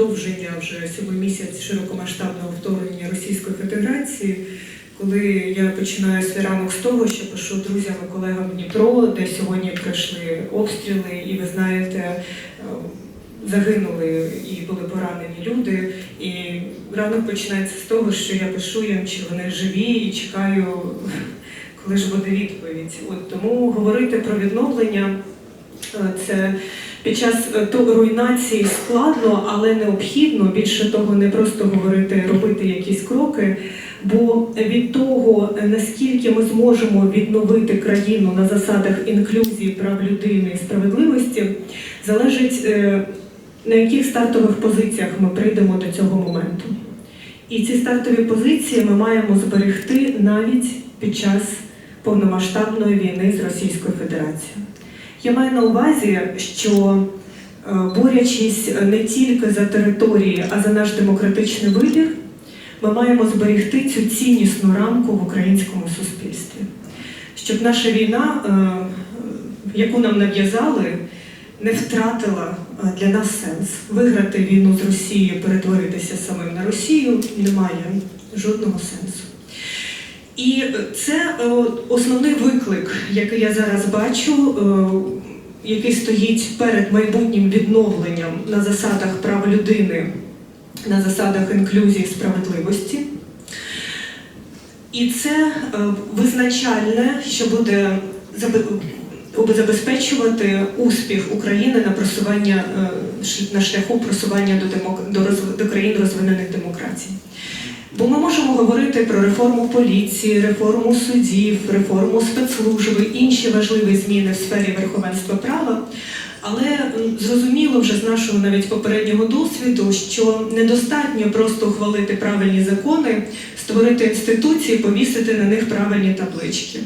продовження вже сьомий місяць широкомасштабного вторгнення Російської Федерації, коли я починаю свій ранок з того, що пишу друзям і колегам Дніпро, де сьогодні пройшли обстріли, і ви знаєте, е, загинули і були поранені люди. І ранок починається з того, що я пишу їм, чи вони живі, і чекаю, коли ж буде відповідь. От тому говорити про відновлення е, це під час е, руйнації складно, але необхідно. Більше того, не просто говорити, робити якісь кроки. Бо від того, е, наскільки ми зможемо відновити країну на засадах інклюзії, прав людини і справедливості, залежить е, на яких стартових позиціях ми прийдемо до цього моменту. І ці стартові позиції ми маємо зберегти навіть під час повномасштабної війни з Російською Федерацією. Я маю на увазі, що е, борючись не тільки за території, а за наш демократичний вибір, ми маємо зберегти цю ціннісну рамку в українському суспільстві, щоб наша війна, е, яку нам нав'язали, не втратила е, для нас сенс. Виграти війну з Росією, перетворитися самим на Росію немає жодного сенсу. І це основний виклик, який я зараз бачу, який стоїть перед майбутнім відновленням на засадах прав людини, на засадах інклюзії справедливості. І це е, визначальне, що буде забезпечувати успіх України на просування е, на шляху просування до, демок- до, роз... до країн розвинених демократій. Бо ми можемо говорити про реформу поліції, реформу судів, реформу спецслужби, інші важливі зміни в сфері верховенства права. Але зрозуміло вже з нашого навіть попереднього досвіду, що недостатньо просто ухвалити правильні закони, створити інституції, повісити на них правильні таблички.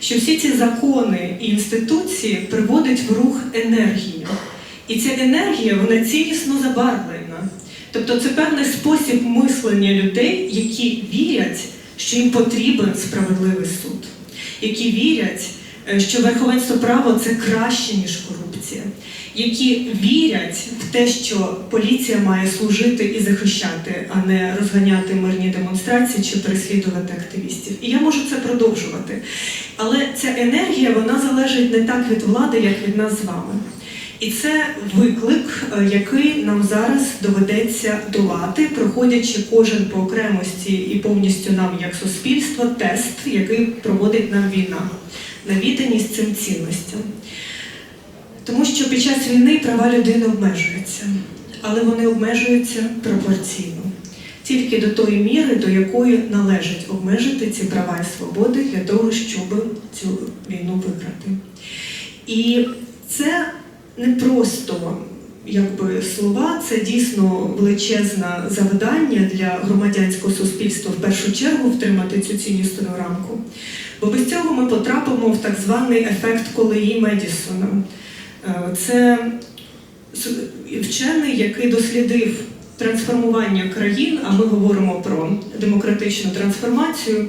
Що всі ці закони і інституції приводять в рух енергію. І ця енергія вона цілісно забарвлена. Тобто це певний спосіб мислення людей, які вірять, що їм потрібен справедливий суд, які вірять, е, що верховенство права це краще, ніж корупція, які вірять в те, що поліція має служити і захищати, а не розганяти мирні демонстрації чи переслідувати активістів. І я можу це продовжувати. Але ця енергія вона залежить не так від влади, як від нас з вами. І це виклик, е, який нам зараз доведеться долати, проходячи кожен по окремості і повністю нам, як суспільство, тест, який проводить нам війна на відданість цим цінностям. Тому що під час війни права людини обмежуються, але вони обмежуються пропорційно. Тільки до тої міри, до якої належить обмежити ці права і свободи для того, щоб цю війну виграти. І це не просто якби слова, це дійсно величезне завдання для громадянського суспільства в першу чергу втримати цю ціннісну рамку. Бо без цього ми потрапимо в так званий ефект колеї Медісона. Е, Це вчений, який дослідив трансформування країн, а ми говоримо про демократичну трансформацію,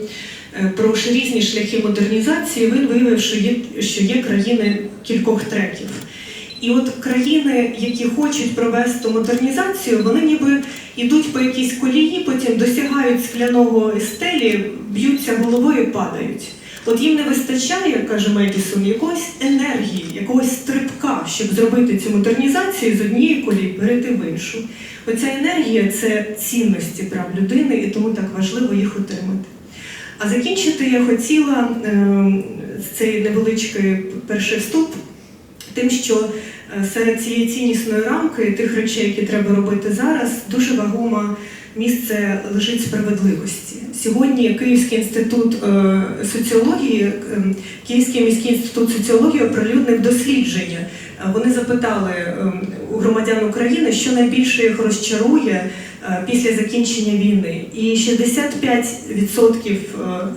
е, про різні шляхи модернізації, він виявив, що є, що є країни кількох треків. І от країни, які хочуть провести модернізацію, вони ніби йдуть по якійсь колії, потім досягають скляного стелі, б'ються головою падають. От їм не вистачає, каже Медісон, якоїсь енергії, якогось стрибка, щоб зробити цю модернізацію з однієї колії перейти в іншу. Оця енергія це цінності прав людини, і тому так важливо їх отримати. А закінчити я хотіла е, цей невеличкий перший вступ тим, що е, серед цієї ціннісної рамки тих речей, які треба робити зараз, дуже вагоме місце лежить справедливості. Сьогодні Київський інститут е, соціології, е, Київський міський інститут соціології оприлюднив дослідження. Вони запитали у громадян України, що найбільше їх розчарує після закінчення війни. І 65% е,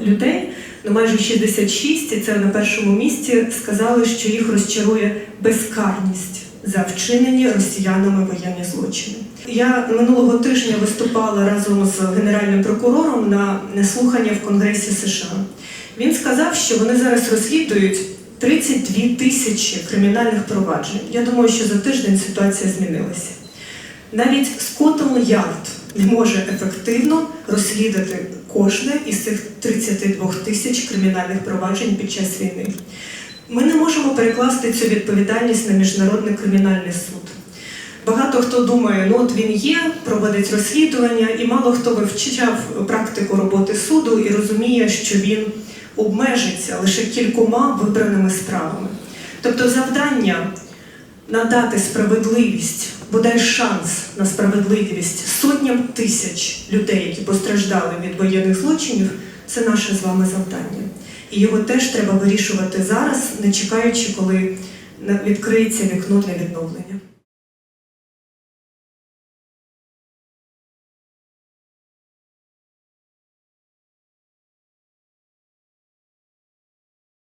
людей ну майже 66, і це на першому місці, сказали, що їх розчарує безкарність за вчинені росіянами воєнні злочини. Я минулого тижня виступала разом з генеральним прокурором на слухання в Конгресі США. Він сказав, що вони зараз розслідують 32 тисячі кримінальних проваджень. Я думаю, що за тиждень ситуація змінилася. Навіть Скотланд Ярд не може ефективно розслідувати кожне із цих 32 тисяч кримінальних проваджень під час війни. Ми не можемо перекласти цю відповідальність на міжнародний кримінальний суд. Багато хто думає, ну от він є, проводить розслідування, і мало хто вивчав практику роботи суду і розуміє, що він обмежиться лише кількома вибраними справами. Тобто завдання надати справедливість, бодай шанс на справедливість сотням тисяч людей, які постраждали від воєнних злочинів, це наше з вами завдання. І його теж треба вирішувати зараз, не чекаючи, коли відкриється вікно для відновлення.